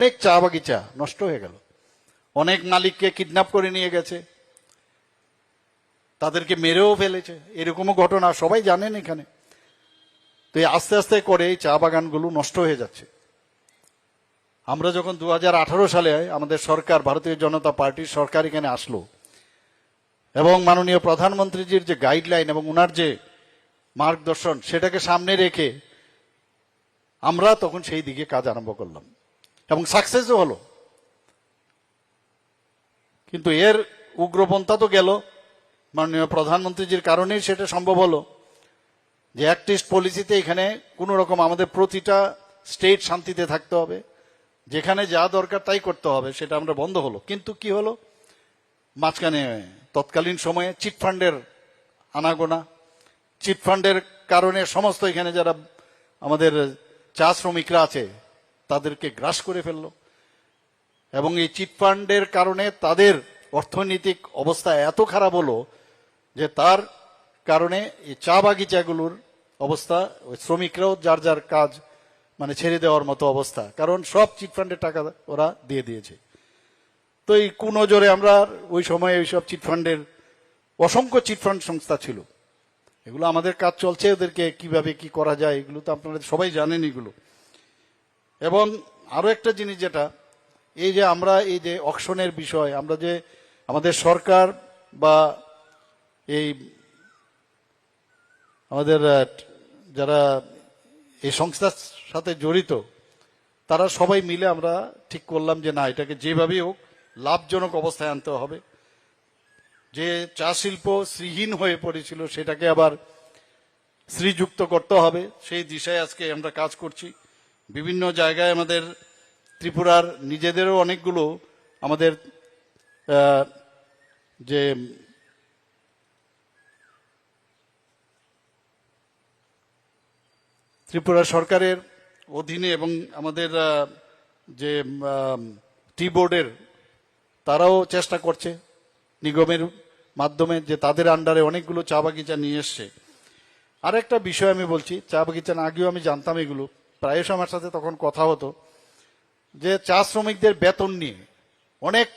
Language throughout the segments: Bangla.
অনেক চা বাগিচা নষ্ট হয়ে গেল। অনেক মালিককে কিডন্যাপ করে নিয়ে গেছে। তাদেরকে মেরেও ফেলেছে। এরকমও ঘটনা সবাই জানেন এখানে। তো এই আস্তে আস্তে করে এই চা বাগানগুলো নষ্ট হয়ে যাচ্ছে। আমরা যখন দু হাজার আঠারো সালে আমাদের সরকার, ভারতীয় জনতা পার্টির সরকার এখানে আসলো এবং মাননীয় প্রধানমন্ত্রীজির যে গাইডলাইন এবং ওনার যে মার্গদর্শন, সেটাকে সামনে রেখে আমরা তখন সেই দিকে কাজ আরম্ভ করলাম। সাকসেসও হলো। কিন্তু এর উগ্রপন্থা তো গেল। মাননীয় প্রধানমন্ত্রীজির কারণেই সেটা সম্ভব হলো যে অ্যাক্টিস্ট পলিসিতে এখানে কোনো রকম আমাদের প্রতিটা স্টেট শান্তিতে থাকতে হবে। যেখানে যা দরকার তাই করতে হবে, সেটা আমরা বন্ধ হলো। কিন্তু কি হলো? মাঝখানে তৎকালীন সময়ে চিটফান্ডের আনাগোনা চিটফান্ডের কারণে সমস্ত এখানে যারা আমাদের চা শ্রমিকরা আছে তাদেরকে গ্রাস করে ফেলল। এবং এই চিটফান্ডের কারণে তাদের অর্থনৈতিক অবস্থা এত খারাপ হলো যে তার কারণে এই চা বাগিচাগুলোর অবস্থা, ওই শ্রমিকরাও যার যার কাজ মানে ছেড়ে দেওয়ার মতো অবস্থা। কারণ সব চিটফান্ডের টাকা ওরা দিয়ে দিয়েছে। তো এই কুনজরে আমরা ওই সময়ে ওই সব চিটফান্ডের অসংখ্য চিটফান্ড সংস্থা ছিল। এগুলো আমাদের কাজ চলছে, ওদেরকে কীভাবে কি করা যায়, এগুলো তো আপনারা সবাই জানেন এগুলো। এবং আরও একটা জিনিস যেটা, এই যে আমরা এই যে অকশনের বিষয়, আমরা যে আমাদের সরকার বা এই আমাদের যারা এই সংস্থার সাথে জড়িত, তারা সবাই মিলে আমরা ঠিক করলাম যে না, এটাকে যেভাবেই হোক লাভজনক অবস্থায় আনতে হবে। যে চা শিল্প শ্রীহীন হয়ে পড়েছিল, সেটাকে আবার শ্রীযুক্ত করতে হবে। সেই দিশায় আজকে আমরা কাজ করছি। বিভিন্ন জায়গায় আমাদের ত্রিপুরার নিজেদেরও অনেকগুলো আমাদের যে ত্রিপুরা সরকারের অধীনে এবং আমাদের যে টি বোর্ডের, তারাও চেষ্টা করছে নিগমের মাধ্যমে যে তাদের আন্ডারে অনেকগুলো চা বাগিচা নিয়ে এসছে। আর একটা বিষয় আমি বলছি, চা বাগিচা না আগেও আমি জানতাম এগুলো। প্রায়শ আমার সাথে তখন কথা হতো, যে চা শ্রমিকদের বেতন নিয়ে অনেক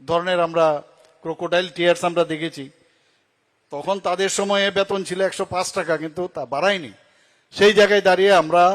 ধরনের আমরা ক্রোকোডাইল টিয়ার্স আমরা দেখেছি। তখন তাদের সময়ে বেতন ছিল একশো পাঁচ টাকা, কিন্তু তা বাড়ায়নি। সেই জায়গায় দাঁড়িয়ে আমরা